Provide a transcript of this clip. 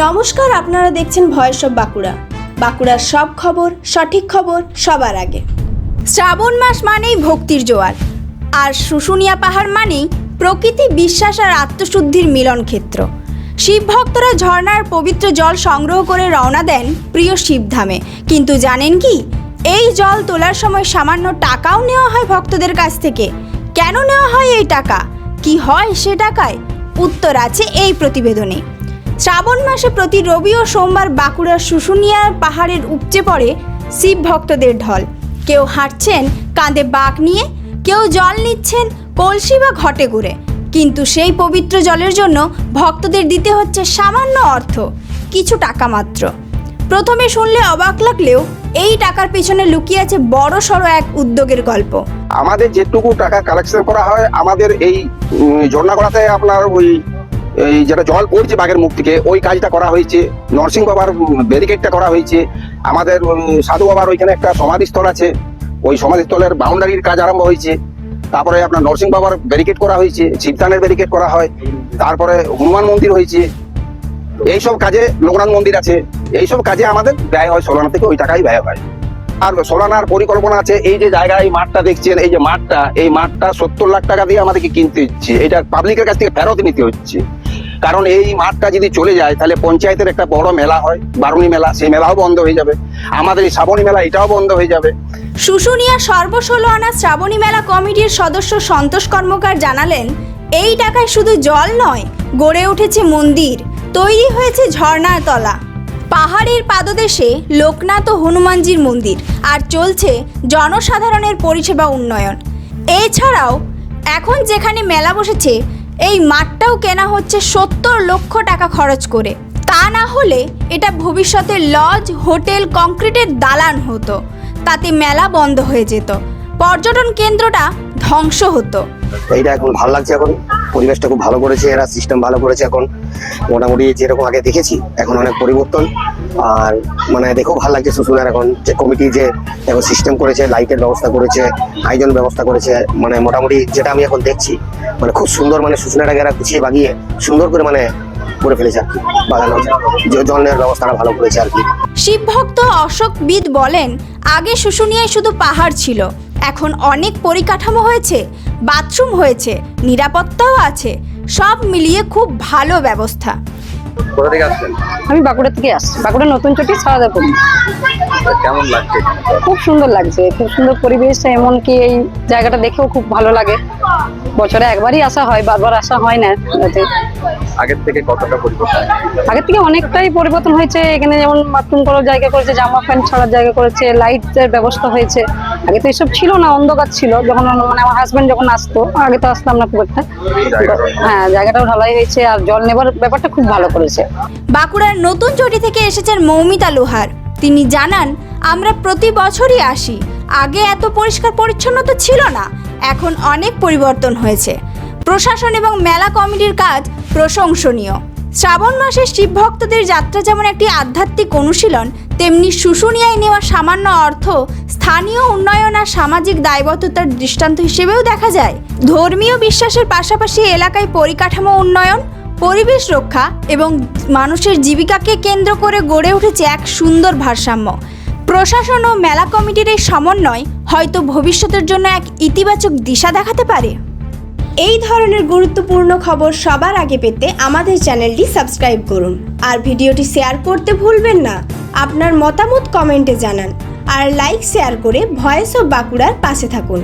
নমস্কার, আপনারা দেখছেন ভয়েস অফ বাঁকুড়া। বাঁকুড়ার সব খবর, সঠিক খবর সবার আগে। শ্রাবণ মাস মানেই ভক্তির জোয়ার। আর শুশুনিয়া পাহাড় মানেই প্রকৃতি বিশ্বাস আর আত্মশুদ্ধির মিলন ক্ষেত্র। শিব ভক্তরা ঝর্ণার পবিত্র জল সংগ্রহ করে রওনা দেন প্রিয় শিবধামে কিন্তু জানেন কি? এই জল তোলার সময় সামান্য টাকাও নেওয়া হয় ভক্তদের কাছ থেকে। কেন নেওয়া হয় এই টাকা? কি হয় সে টাকায়? উত্তর আছে এই প্রতিবেদনে। শ্রাবণ মাসে প্রতি রবি ও সোমবার বাঁকুড়ার শুশুনিয়া পাহাড়ের উপচে পড়ে শিব ভক্তদের ঢল। কেউ হাঁটছেন, কাঁধে বাঘ নিয়ে, কেউ জল নিচ্ছেন, কলসি বা ঘটে ঘুরে। কিন্তু সেই পবিত্র জলের জন্য ভক্তদের দিতে হচ্ছে সামান্য অর্থ, কিছু টাকা মাত্র। প্রথমে শুনলে অবাক লাগলেও এই টাকার পেছনে লুকিয়ে আছে বড় সড়ো এক উদ্যোগের গল্প। আমাদের যেটুকু টাকা কালেকশন করা হয়, আমাদের এই ঝর্ণাগড়াতে আপনার ওই এই যেটা জল পড়ছে বাঘের মুখ থেকে, ওই কাজটা করা হয়েছে। নরসিংহ বাবার ব্যারিকেডটা করা হয়েছে। আমাদের সাধু বাবার ওইখানে একটা সমাধিস্থল আছে। ওই সমাধিস্থলের বাউন্ডারির কাজ আরম্ভ হয়েছে। তারপরে আপনার নরসিংহ বাবার ব্যারিকেড করা হয়েছে, শিবদানের ব্যারিকেড করা হয়। তারপরে হনুমান মন্দির হয়েছে। এইসব কাজে লোকনাথ মন্দির আছে। এইসব কাজে আমাদের ব্যয় হয় সোলানা থেকে ওই টাকাই ব্যয় হয়। আর সোলানার পরিকল্পনা আছে, এই যে জায়গায় মাঠটা দেখছেন, এই যে মাঠটা, এই মাঠটা সত্তর লাখ টাকা দিয়ে আমাদেরকে কিনতে হচ্ছে। এটা পাবলিকের কাছ থেকে ফেরত নিতে হচ্ছে। কারণ এই মাঠটা যদি চলে যায়, তাহলে পঞ্চায়েতের একটা বড় মেলা হয়, বারুণী মেলা, সেই মেলাও বন্ধ হয়ে যাবে। আমাদের এই শ্রাবণী মেলা এটাও বন্ধ হয়ে যাবে। শুশুনিয়া সর্বষোলো আনা শ্রাবণী মেলা কমিটির সদস্য সন্তোষ কর্মকার জানালেন, এই টাকায় শুধু জল নয়, গড়ে উঠেছে মন্দির, তৈরি হয়েছে ঝর্ণার তলা। পাহাড়ের পাদদেশে লোকনাথ ও হনুমানজির মন্দির, আর চলছে জনসাধারণের পরিষেবা উন্নয়ন। এছাড়াও, এখন যেখানে মেলা বসেছে এই মাঠটাও কেনা হচ্ছে সত্তর লক্ষ টাকা খরচ করে। তা না হলে এটা ভবিষ্যতে লজ, হোটেল, কংক্রিটের দালান হতো। তাতে মেলা বন্ধ হয়ে যেত। পর্যটন কেন্দ্রটা ধ্বংস হতো। এইটা এখন ভালো লাগছে এখন? পরিবেশটা খুব ভালো করেছে, এরা সিস্টেম ভালো করেছে এখন। মোটামুটি যেরকম আগে দেখেছি, এখন অনেক পরিবর্তন। আর মানে দেখেও ভালো লাগছে শুশুনার এখন যে কমিটি যে এখন সিস্টেম করেছে লাইটের ব্যবস্থা করেছে আয়োজন ব্যবস্থা করেছে মানে মোটামুটি যেটা আমি এখন দেখছি মানে খুব সুন্দর মানে শুশুনাটাকে এরা গুছিয়ে বাগিয়ে সুন্দর করে মানে করে ফেলেছে আর কি, বাগানো জলের ব্যবস্থাটা ভালো করেছে আর কি। শিবভক্ত অশোক বিদ বলেন, আগে শুশুনিয়ায় শুধু পাহাড় ছিল এখন অনেক পরিকাঠামো হয়েছে বাথরুম হয়েছে নিরাপত্তাও আছে সব মিলিয়ে খুব ভালো ব্যবস্থা। কোথা থেকে আসছেন? আমি বাঁকুড়া থেকে আসছি। বাঁকুড়া নতুন চটি সারাদাপুর কেমন লাগছে খুব সুন্দর লাগছে খুব সুন্দর পরিবেশ এমনকি এই জায়গাটা দেখেও খুব ভালো লাগে। বছরে একবারই আসা হয় বারবার আসা হয় না আগের থেকে কতটা পরিবর্তন? আগের থেকে অনেকটাই পরিবর্তন হয়েছে এখানে যেমন বাথরুম করার জায়গা করেছে জামা প্যান্ট ছাড়ার জায়গা করেছে লাইটের ব্যবস্থা হয়েছে। আগে তো এসব ছিল না অন্ধকার ছিল যখন মানে আমার হাজবেন্ড যখন আসতো আগে তো আসতাম না খুব একটা। হ্যাঁ জায়গাটাও ঢালাই হয়েছে আর জল নেবার ব্যাপারটা খুব ভালো করেছে। বাঁকুড়ার নতুন চটি থেকে এসেছেন মৌমিতা লোহার। তিনি জানান, আমরা প্রতি বছরই আসি। আগে এত পরিষ্কার পরিচ্ছন্নতা ছিল না, এখন অনেক পরিবর্তন হয়েছে। প্রশাসন এবং মেলা কমিটির কাজ প্রশংসনীয়। শ্রাবণ মাসে শিব ভক্তদের যাত্রা যেমন একটি আধ্যাত্মিক অনুশীলন, তেমনি শুশুনিয়ায় নেওয়া সামান্য অর্থ স্থানীয় উন্নয়ন আর সামাজিক দায়বদ্ধতার দৃষ্টান্ত হিসেবেও দেখা যায়। ধর্মীয় বিশ্বাসের পাশাপাশি এলাকায় পরিকাঠামো উন্নয়ন পরিবেশ রক্ষা এবং মানুষের জীবিকাকে কেন্দ্র করে গড়ে উঠেছে এক সুন্দর ভারসাম্য। প্রশাসন ও মেলা কমিটির এই সমন্বয় হয়তো ভবিষ্যতের জন্য এক ইতিবাচক দিশা দেখাতে পারে। এই ধরনের গুরুত্বপূর্ণ খবর সবার আগে পেতে আমাদের চ্যানেলটি সাবস্ক্রাইব করুন। আর ভিডিওটি শেয়ার করতে ভুলবেন না। আপনার মতামত কমেন্টে জানান। আর লাইক, শেয়ার করে ভয়েস অফ বাঁকুড়ার পাশে থাকুন।